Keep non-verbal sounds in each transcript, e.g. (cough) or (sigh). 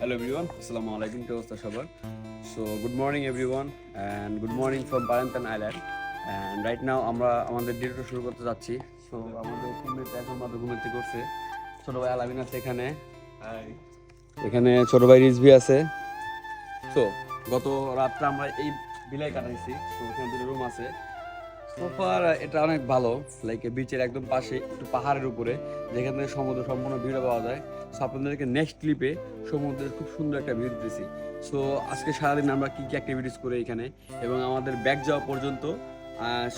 Hello everyone, Assalamu alaikum to অবস্থা সবার so good morning everyone and good morning from Perhentian island and right now আমরা আমাদের duty শুরু করতে যাচ্ছি। সো আমাদের টিমমেট এখন মাত্র ঘুমেতে করছে। ছোট ভাই আলামিন আছে এখানে। এখানে ছোট ভাই রিজভি আছে। তো গত রাতটা আমরা এই বিলাই কাটাইছি। তো এখানে দুটো রুম আছে। সোফার এটা অনেক ভালো। লাইক বিচের একদম পাশে, একটু পাহাড়ের উপরে, যেখান থেকে সমুদ্র সম্পূর্ণ ভিউটা পাওয়া যায়। সো আপনাদেরকে নেক্সট ক্লিপে সমুদ্রের খুব সুন্দর একটা ভিউ দিতেছি। সো আজকে সারাদিন আমরা কি কি অ্যাক্টিভিটিস করি এখানে? এবং আমাদের ব্যাগ যাওয়া পর্যন্ত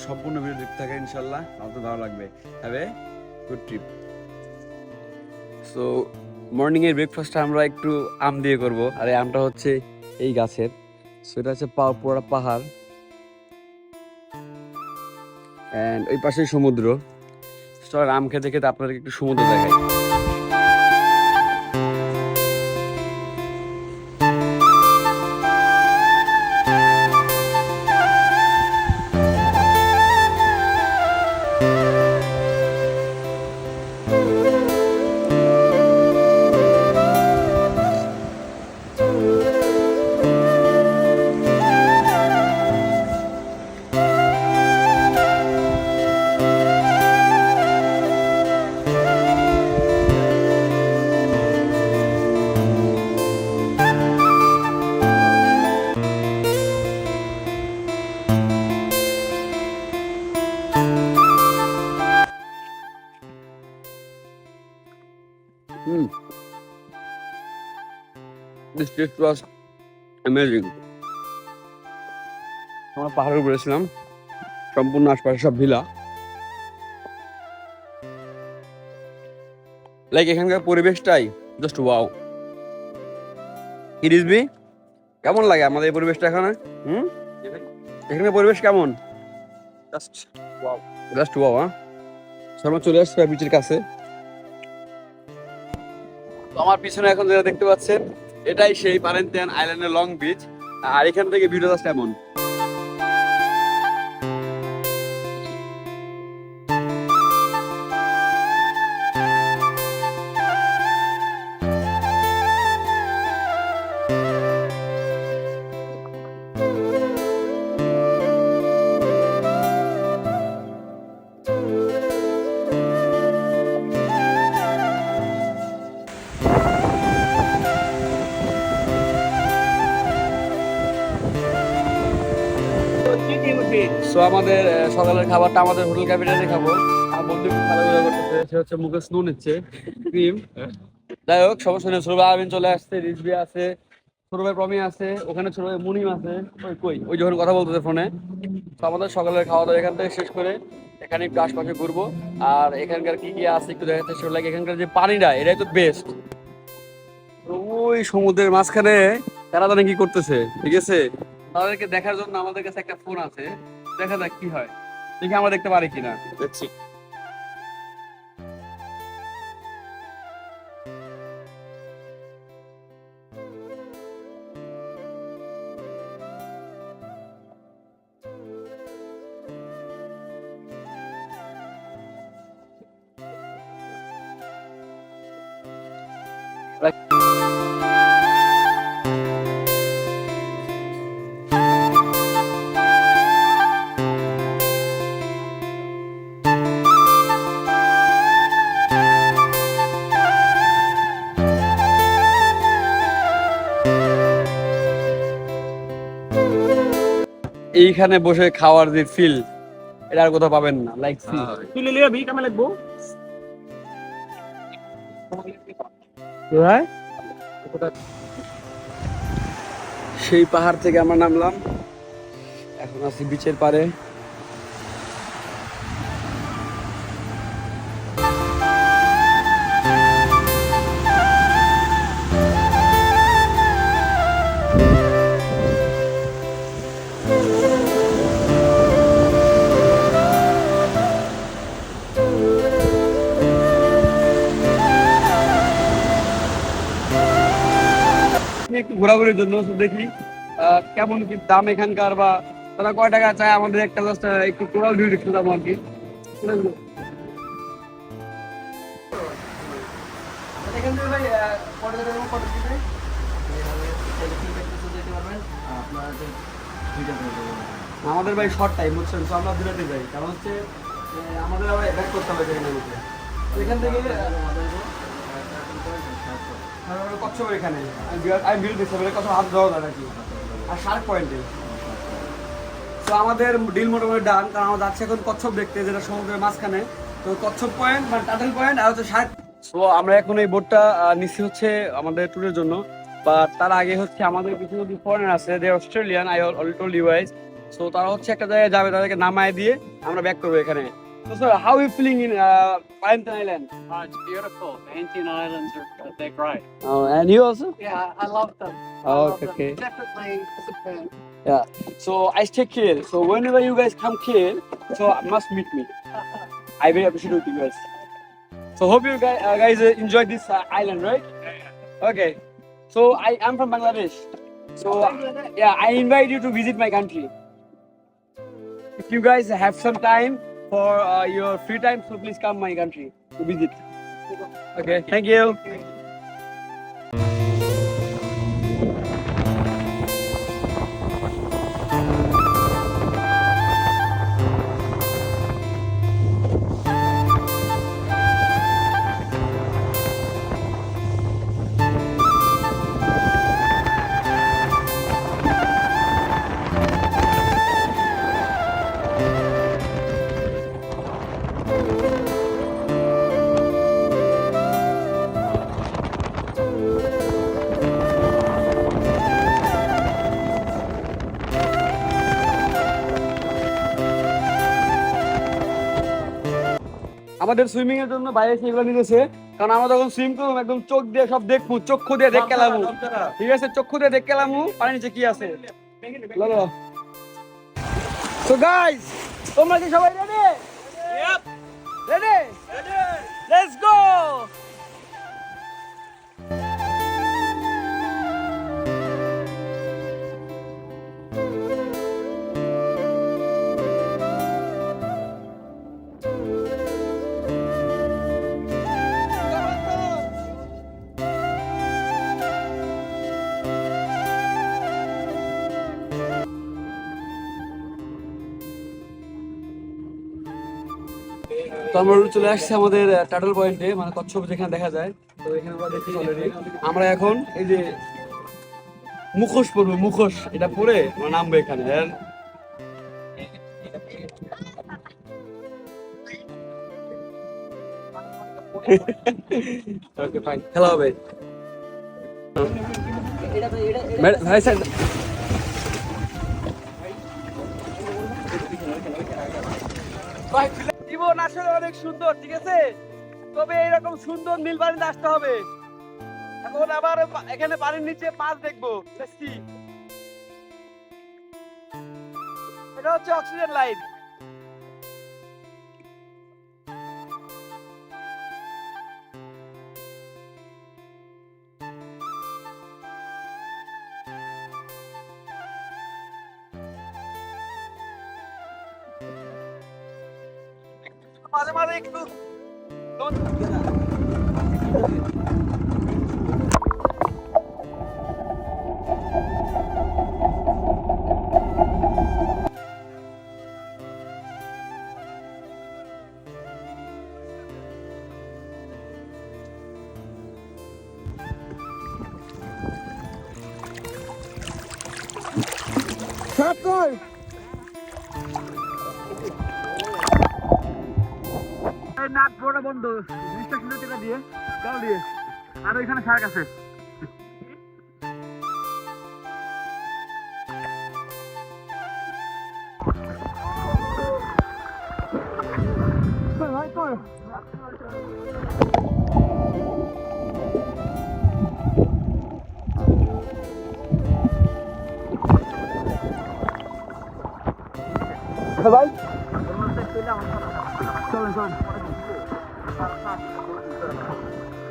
সম্পূর্ণ ভিডিও দেখতে থাকে ইনশাল্লাহ আমাদের ভালো লাগবে। Have a good trip so morning এর ব্রেকফাস্টটা আমরা একটু আম দিয়ে করব। আর এই আমটা হচ্ছে এই গাছের। সো এটা হচ্ছে পুরোটা পাহাড়। অ্যান্ড ওই পাশে সমুদ্র। চল আম খেতে খেতে আপনাদেরকে একটু সমুদ্র দেখাই। টেস্ট ওয়াজ অ্যামেজিং আমরা পাহাড়ের উপরে ছিলাম সম্পূর্ণ আশপাশে সব ভিলা লাইক এখানকার পরিবেশটাই জাস্ট ওয়াও ইরিজবি কেমন লাগে আমাদের এই পরিবেশটা এখানে? হুম? এখানে পরিবেশ কেমন? জাস্ট ওয়াও জাস্ট ওয়াও হ্যাঁ? চলে আসছি বিচের কাছে। আমার পিছনে এখন যেটা দেখতে পাচ্ছেন এটাই সেই পারেন্তিয়ান আইল্যান্ডের লং বিচ আর এখান থেকে ভিডিও জাস্ট এমন। সো আমাদের সকালের খাবারটা আমাদের হোটেল ক্যাবিনেটে খাব। আমার বন্ধু ভালো করতেছে, সে হচ্ছে মুখে স্নো নিচ্ছে, ক্রিম। যাই হোক, সমস্যা নেই, ছোট ভাই আবিন চলে আসছে রিজবি আছে, ছোট ভাই প্রমি আছে, ওখানে ছোট ভাই মুনিম আছে। ওই কই? ওই যখন কথা বলতেছে ফোনে। তো আমাদের সকালের খাওয়া দাওয়া এখান থেকে শেষ করে এখানে একটু আশপাশে ঘুরবো। আর এখানকার কি কি আছে একটু দেখাতে চেষ্টা লাগে এখানকার যে পানিটা এটাই তো বেস্ট ওই সমুদ্রের মাঝখানে তারা জানে কি করতেছে, ঠিক আছে? তাদেরকে দেখার জন্য আমাদের কাছে একটা ফোন আছে। দেখা যাক কি হয়। দেখি আমরা দেখতে পারি কিনা। দেখছি। এইখানে বসে খাওয়ার যে ফিল এটা আর কোথাও পাবেন না লাইক তুই লিয়ে ভি কেমন লাগবো সেই পাহাড় থেকে আমরা নামলাম। এখন আছি বিচের পারে ঘোরাঘুরির জন্য দেখি। আহ, কেমন কি দাম এখানকার বা তারা কয় টাকা চায় আমাদের একটা জাস্ট একটু টোটাল ভিউ দেখতে যাব আর কি। দেবেন আমাদের ভাই শর্ট টাইম বুঝছেন? তো আমরা দূরাতে যাই। কারণ হচ্ছে আমাদের আবার ব্যাক করতে হবে এখান থেকে তো আমাদের ডিল মোটামুটি ডান কারণ এখন কচ্ছপ দেখতে, যেটা সমুদ্রের মাঝখানে। তো কচ্ছপ পয়েন্ট মানে টাটেল পয়েন্ট আর হচ্ছে শার্ক তো আমরা এখন এই বোটটা নিচ্ছি হচ্ছে আমাদের ট্যুরের জন্য। বা তার আগে হচ্ছে আমাদের কিছু যদি ফরেনার আছে Australian I already told you তারা হচ্ছে একটা জায়গায় যাবে, তাদেরকে নামায় দিয়ে আমরা ব্যাক করব এখানে। So, how are you feeling in uh, Pantin Island? Oh, it's beautiful. Pantin Islands are they're great. Oh, and you also? Yeah, I love them. I Oh, love okay, them. Definitely Japan. Yeah. So I stay here. So whenever you guys come here, so uh, must meet me. I very appreciate you guys. So hope you guys, uh, guys this uh, island, right? Okay. So I am from Bangladesh. So yeah, I invite you to visit my country. If you guys have some time, for uh, your free time, so please come my country to visit. Okay. Thank you. আমাদের swimming এর জন্য বাইরে সেগুলো নিতেছে। কারণ আমরা যখন swim করব একদম চোখ দিয়ে সব দেখব চক্ষু দিয়ে দেখে গেলাম ঠিক আছে? চক্ষু দিয়ে দেখে গেলাম পানি নিচে কি আছে? সো গাইস তোমরা কি সবাই রেডি রেডি লেটস গো তো আমরা চলে আসছি আমাদের টাটল পয়েন্টে মানে কচ্ছপ যেখানে দেখা যায়। তো এখানে আমরা দেখছি অলরেডি আমরা এখন এই যে মুখোশ পরবো মুখোশ। এটা পরে আমরা নামবো এখানে ওকে ফাইন (laughs) খেলা হবে। ভাই স্যার জীবন আসলে অনেক সুন্দর, ঠিক আছে? তবে এরকম সুন্দর নীল পানিতে আসতে হবে। এখন আবার এখানে পানির নিচে মাছ দেখব। এটা হচ্ছে অক্সিজেন লাইন মাঝে মাঝে একটু এই নাক পুরোটা বন্ধ নিতে টাকা দিয়ে গাল দিয়ে। আর ওইখানে শার্ক আছে। ভাই চলেন চলেন। দুপুরের খাবারটা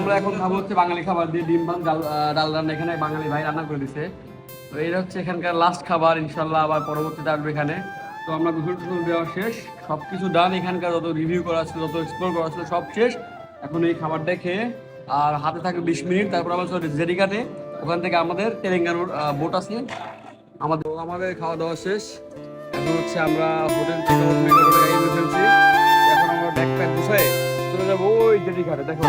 আমরা এখন খাব হচ্ছে বাঙালি খাবার দিয়ে ডিম ভাত ডাল রান্না। এখানে বাঙালি ভাই রান্না করে দিছে। তো এটা হচ্ছে এখানকার লাস্ট খাবার ইনশাল্লাহ আবার পরবর্তীতে আসবে এখানে। তো আমরা গোসল টোসল দেওয়া শেষ। সব কিছু ডান এখানকার যত রিভিউ করা ছিল, যত এক্সপ্লোর করা ছিল, সব শেষ। এখন এই খাবারটা খেয়ে আর হাতে থাকে বিশ মিনিট। তারপর আবার চলে জেরিকাতে ওখান থেকে আমাদের তেলেঙ্গানার বোট আছে। আমাদের আমাদের খাওয়া দাওয়া শেষ। এখন হচ্ছে আমরা হোটেল থেকে এখন আমরা ব্যাগ প্যাক গুছাই চলে যাব ওই জেরিঘাটে। দেখো